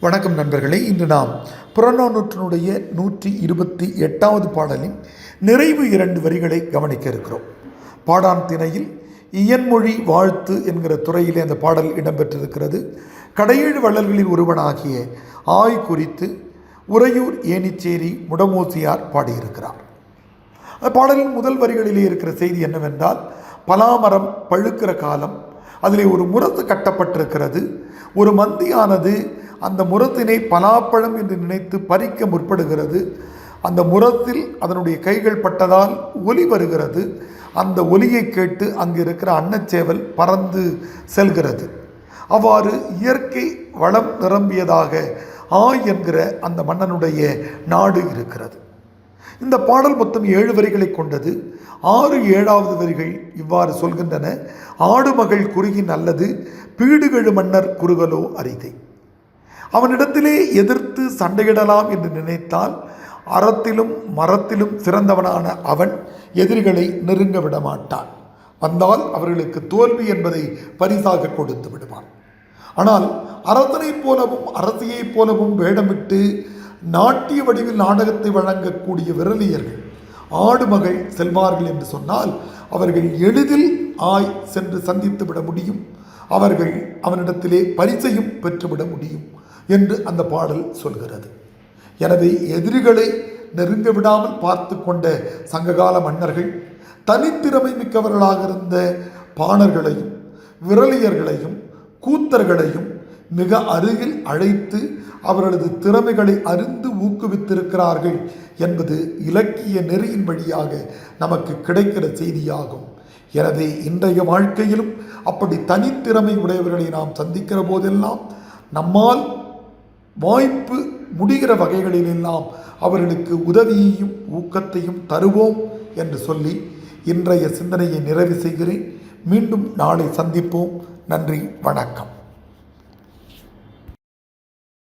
வணக்கம் நண்பர்களே இன்று நாம் புறநானூற்றினுடைய நூற்றி இருபத்தி எட்டாவது பாடலின் நிறைவு இரண்டு வரிகளை கவனிக்க இருக்கிறோம். பாடான் திணையில் இயன்மொழி வாழ்த்து என்கிற துறையிலே அந்த பாடல் இடம்பெற்றிருக்கிறது. கடையேழு வள்ளல்களில் ஒருவனாகிய ஆய் குறித்து உறையூர் ஏனிச்சேரி முடமோசியார் பாடியிருக்கிறார். பாடலின் முதல் வரிகளிலே இருக்கிற செய்தி என்னவென்றால் பலாமரம் பழுக்கிற காலம் அதிலே ஒரு முரத்து கட்டப்பட்டிருக்கிறது. ஒரு மந்தியானது அந்த முரத்தினை பலாப்பழம் என்று நினைத்து பறிக்க முற்படுகிறது. அந்த முரத்தில் அதனுடைய கைகள் பட்டதால் ஒலி வருகிறது. அந்த ஒலியை கேட்டு அங்கு இருக்கிற அன்னச்சேவல் பறந்து செல்கிறது. அவ்வாறு இயற்கை வளம் நிரம்பியதாக ஆ என்கிற அந்த மன்னனுடைய நாடு இருக்கிறது. இந்த பாடல் மொத்தம் ஏழு வரிகளை கொண்டது. ஆறு ஏழாவது வரிகள் இவ்வாறு சொல்கின்றன. ஆடு மகள் குறுகின் அல்லது பீடுகழு மன்னர் குறுகலோ அரிதை. அவனிடத்திலே எதிர்த்து சண்டையிடலாம் என்று நினைத்தால் அறத்திலும் மரத்திலும் சிறந்தவனான அவன் எதிரிகளை நெருங்க விடமாட்டான். வந்தால் அவர்களுக்கு தோல்வி என்பதை பரிசாக கொடுத்து விடுவான். ஆனால் அரசனைப் போலவும் அரசியைப் போலவும் வேடமிட்டு நாட்டிய வடிவில் நாடகத்தை வழங்கக்கூடிய விரலியர்கள் ஆடு மகள் செல்வார்கள் என்று சொன்னால் அவர்கள் எளிதில் ஆய் சென்று சந்தித்து விட முடியும். அவர்கள் அவனிடத்திலே பரிசையும் பெற்றுவிட முடியும் என்று அந்த பாடல் சொல்கிறது. எனவே எதிரிகளை நெருங்க விடாமல் பார்த்து கொண்ட சங்ககால மன்னர்கள் தனித்திறமை மிக்கவர்களாக இருந்த பாணர்களையும் விரலியர்களையும் கூத்தர்களையும் மிக அருகில் அழைத்து அவர்களது திறமைகளை அறிந்து ஊக்குவித்திருக்கிறார்கள் என்பது இலக்கிய நெறியின் வழியாக நமக்கு கிடைக்கிற செய்தியாகும். எனவே இன்றைய வாழ்க்கையிலும் அப்படி தனித்திறமை உடையவர்களை நாம் சந்திக்கிற போதெல்லாம் நம்மால் வாய்ப்பு முடிகிற வகைகளிலெல்லாம் அவர்களுக்கு உதவியையும் ஊக்கத்தையும் தருவோம் என்று சொல்லி இன்றைய சிந்தனையை நிறைவு செய்கிறேன். மீண்டும் நாளை சந்திப்போம். நன்றி வணக்கம்.